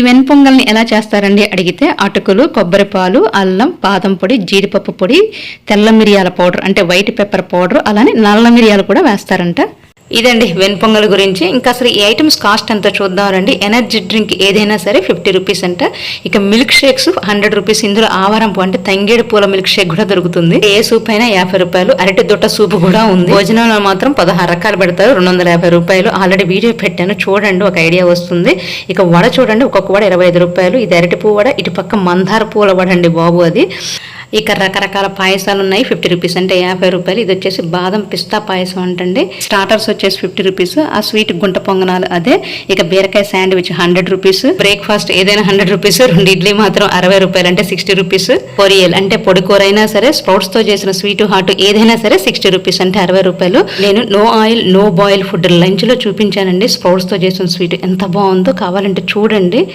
ఈ వెన్పొంగల్ని ఎలా చేస్తారండి అడిగితే అటుకులు కొబ్బరి పాలు అల్లం బాదం పొడి జీడిపప్పు పొడి తెల్ల మిరియాల పౌడర్ అంటే వైట్ పెప్పర్ పౌడర్ అలానే నల్ల మిరియాలు కూడా వేస్తారంట. ఇదండి వెన్పొంగల్ గురించి. ఇంకా అసలు ఈ ఐటమ్స్ కాస్ట్ ఎంత చూద్దామండి ఎనర్జీ డ్రింక్ ఏదైనా సరే ఫిఫ్టీ రూపీస్ అంట. ఇక మిల్క్ షేక్స్ హండ్రెడ్ రూపీస్. ఇందులో ఆవారం పూ అంటే తంగేడు పూల మిల్క్ షేక్ కూడా దొరుకుతుంది. ఏ సూప్ అయినా యాభై రూపాయలు. అరటి దొట్ట సూప్ కూడా ఉంది. భోజనంలో మాత్రం పదహారు రకాలు పెడతారు. రెండు వందల యాభై రూపాయలు. ఆల్రెడీ వీడియో పెట్టాను. చూడండి ఒక ఐడియా వస్తుంది. ఇక వడ చూడండి ఒక్కొక్క వడ ఇరవై ఐదు రూపాయలు. ఇది అరటి పువ్వు వడ ఇటు పక్క మందార పూల వడ అండి బాబు అది. ఇక రకరకాల పాయసాలు ఉన్నాయి. ఫిఫ్టీ రూపీస్ అంటే యాభై రూపాయలు. ఇది వచ్చేసి బాదం పిస్తా పాయసం అంటండి. స్టార్టర్స్ వచ్చేసి ఫిఫ్టీ రూపీస్. ఆ స్వీట్ గుంట పొంగనాలు అదే. ఇక బీరకాయ శాండ్విచ్ హండ్రెడ్ రూపీస్. బ్రేక్ఫాస్ట్ ఏదైనా హండ్రెడ్ రూపీస్. రెండు ఇడ్లీ మాత్రం అరవై రూపాయలు అంటే సిక్స్టీ రూపీస్. పొరియల్ అంటే పొడి కూర అయినా సరే స్ప్రౌట్స్తో చేసిన స్వీట్ హాట్ ఏదైనా సరే సిక్స్టీ రూపీస్ అంటే అరవై రూపాయలు. నేను no oil no boil food లంచ్లో చూపించానండి. స్ప్రౌట్స్తో చేసిన స్వీట్ ఎంత బాగుందో కావాలంటే చూడండి.